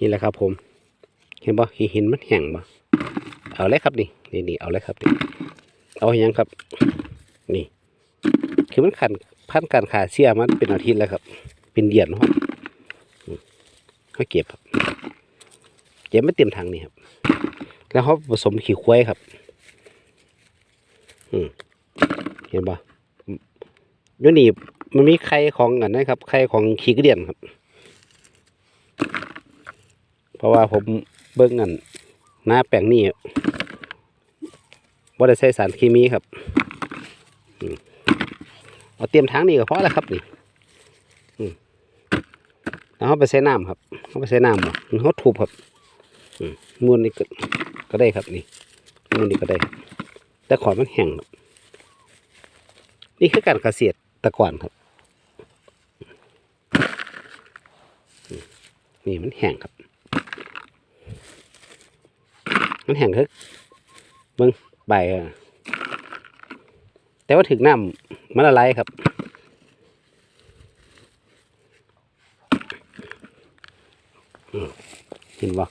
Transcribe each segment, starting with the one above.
นี่แหละครับผม เห็นบ่เห็นมันแห้งบ่เอาเลยครับนี่นี่นี่เอาเลยครับนี่เอาอย่างครับ นี่ คือมันขันพันการขาเสียมันเป็นอาทิตย์แล้วครับ เป็นเดือนครับอืมเขาเก็บครับเก็บไม่เต็มถังนี่ครับ แล้วเขาผสมขี้ควายครับ อืมเห็นบ่ยูนี่มันมีไข่ของอันนั้นครับไข่ของขี้กระเดียนครับ ราะว่าผมเบิ่งอันหน้าแปลงนี่บ่ได้ใส่สารเคมีครับเอาเตรียมถังนี่ก็พอแล้วครับนี่แล้วเขาไปใส่น้ำครับเขาไปใส่น้ำบ่เขาทุบครับมูลนี่ก็ก็ได้ครับนี่มูลนี่ก็ได้ แต่ขอนมันแห้งนี่คือการเกษตรตะก่อนครับ นี่มันแห้งครับ มันแห้งคือเบิ่งใบแต่ว่าถึงน้ำมันละลายครับอืมเห็นบ่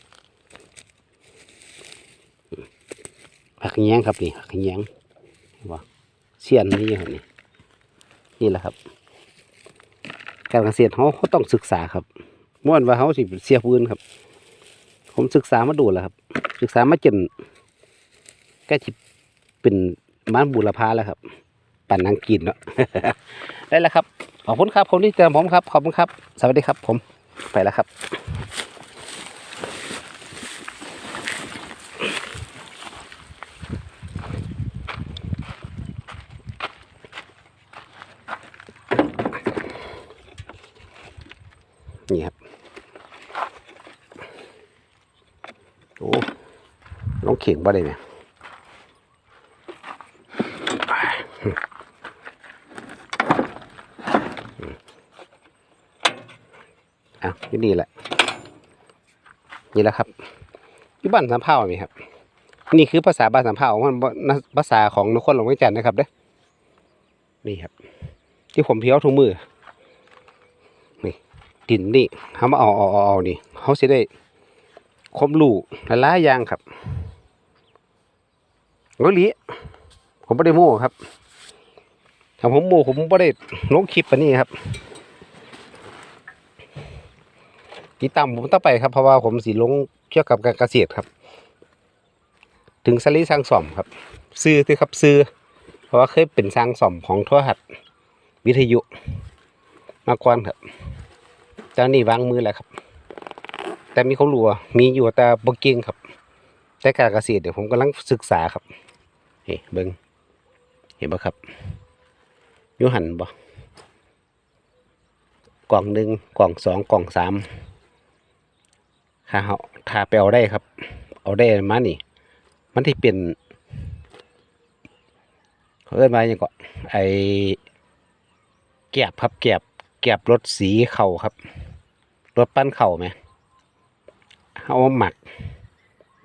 ผักแยงครับนี่ผักแยงเห็นบ่เสียนนี่ครับนี่นี่แหละครับ การเกษตรเขาเขาต้องศึกษาครับม่วนว่าเขาสิเสียพื้นครับ ผมศึกษามาดูแล้วครับ ศึกษามาจนใกล้จะเป็นม้านบูรพาแล้วครับ ปั่นนางกินเนาะได้แล้วครับ ขอบคุณครับผมที่เจอผมครับ ขอบคุณครับ สวัสดีครับ ผมไปแล้วครับนี่ครับ โอ้ลองเข่งบ่ได้ไหมอะที่นี่แหละ นี่แหละครับที่บ้านสามเผ่ามีครับ นี่คือภาษาบ้านสามเผ่ามันภาษาของนครหลวงวียงจันทน์นะครับเด้นี่ครับ ที่ผมเพียวทุกมือนี่ดินนี่เขามาเอาเอาเอาเอานี่เขาเสิได้ คมลูกหลายอย่างครับงลีผมไม่ได้โม้ครับถ้าผมโม้ผมไม่ได้ลงคลิปปนนี้ครับติดตามผมต่อไปครับเพราะว่าผมสิลงเกี่ยวกับการเกษตรครับ ถึงสลีสร้างสอมครับ ซื้อที่ครับซื้อ เพราะว่าเคยเป็นสร้างสอมของโทรทัศน์วิทยุมาก่อนครับตอนนี้วางมือแล้วครับ แต่มีความรู้อะมีอยู่แต่บ่เก่งครับ แต่การเกษตรเดี๋ยวผมกำลังศึกษาครับเฮ้เบิ่งเห็นบ่ครับยูหันบ่กล่องหนึ่งกล่องสองกล่องสามถ้าเฮาถ้าไปเอาได้ครับ เอาได้มานี่ มันที่เป็นเขาเอิ้นว่าหยังก็ไอแกบครับแกบแกบรถสีเข่าครับรถปั้นเข่าไหม เอามาหมัก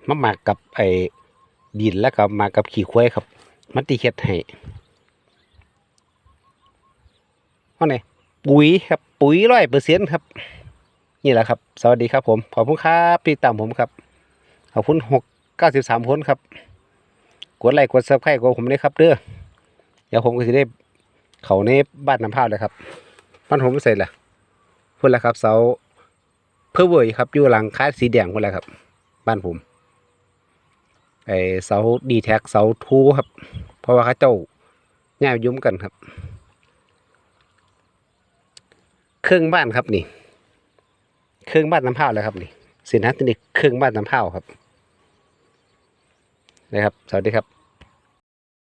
มาหมักกับไอ้ดินแล้วก็หมักกับขี้ควายครับ มันติเฮ็ดให้ว่าไงปุ๋ยครับ ปุ๋ยร้อยเปอร์เซ็นต์ครับ นี่แหละครับ สวัสดีครับผม ขอบคุณครับที่ตามผมครับ ขอบคุณหกเก้าสิบสามคนครับ กดไลค์กดซับไครต์กดผมเลยครับเด้อเดี๋ยวผมก็จะได้เขาในบ้านน้ำพร้าวเลยครับบ้านผมไม่เสร็จแล้วพูดแล้วครับเสา เพื่อเวยครับอยู่หลังคาสีแดงคนแหละครับ บ้านผมไอเสาดีแท็กเสาทูครับ เพราะว่าเขาเจ้าแง่ยุ่มกันครับ เครื่องบ้านครับนี่ เครื่องบ้านน้ำผ้าวเลยครับนี่สินค้าตัวนี้เครื่องบ้านน้ำผ้าวครับนะครับ สวัสดีครับ